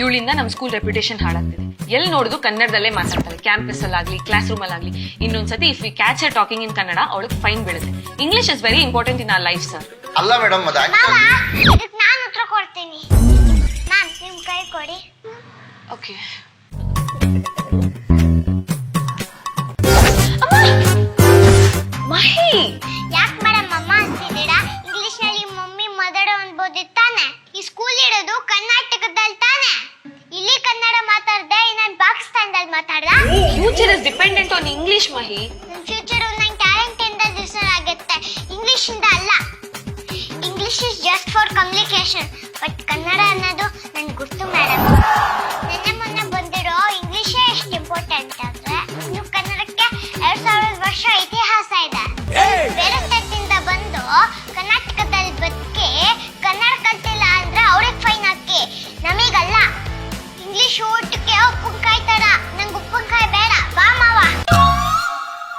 ಇವಳಿಂದ ನಮ್ಮ school reputation ಹಾಳಾಗ್ತಿದೆ. ಎಲ್ಲಿ ನೋಡಿದ್ರು ಕನ್ನಡದಲ್ಲೇ ಮಾತಾಡ್ತಾರೆ ಕ್ಯಾಂಪಸ್ ಅಲ್ಲಾಗ್ಲಿ ಕ್ಲಾಸ್ ರೂಮ್ ಅಲ್ಲಾಗ್ಲಿ. ಇನ್ನೊಂದ್ಸತಿ if we catch a talking in Kannada ಅವಳಿಗೆ ಫೈನ್ ಬೀಳುತ್ತೆ. English is very important in our life sir ಅಲ್ಲ ಮೇಡಮ್ ಅದು ಮಾವ ನಾನು ಉತ್ತರ ಕೊಡ್ತೀನಿ. ಮ್ಯಾಮ್ ನಿಮ್ ಕೈ ಕೊಡಿ. ಓಕೆ ಮಹಿ! ಯಾಕೆ ಮೇಡಮ್ ಅಮ್ಮ ಅಂತಿದ್ದೀರಾ? ಇಂಗ್ಲಿಷ್ನಲ್ಲಿ ಮಮ್ಮಿ ಮದಡ ಅನ್ಬೋದಿತ್ತಾನೆ ಈ ಸ್ಕೂಲ್ ಇಡೋದು ಕರ್ನಾಟಕದಲ್ಲಿ ಮಾತಾಡ್ದ future is dependent on English Mahi. ನನ್ನ ಫ್ಯೂಚರ್ ನನ್ನ ಟ್ಯಾಲೆಂಟ್ ಇಂದ ಡಿಸೈನ್ ಆಗುತ್ತೆ. ಇಂಗ್ಲಿಷ್ ಇಂದ ಅಲ್ಲ. English is just for communication but Kannada ಅನ್ನೋದು ನನ್ ಗುರ್ತು ಮೇಡಮ್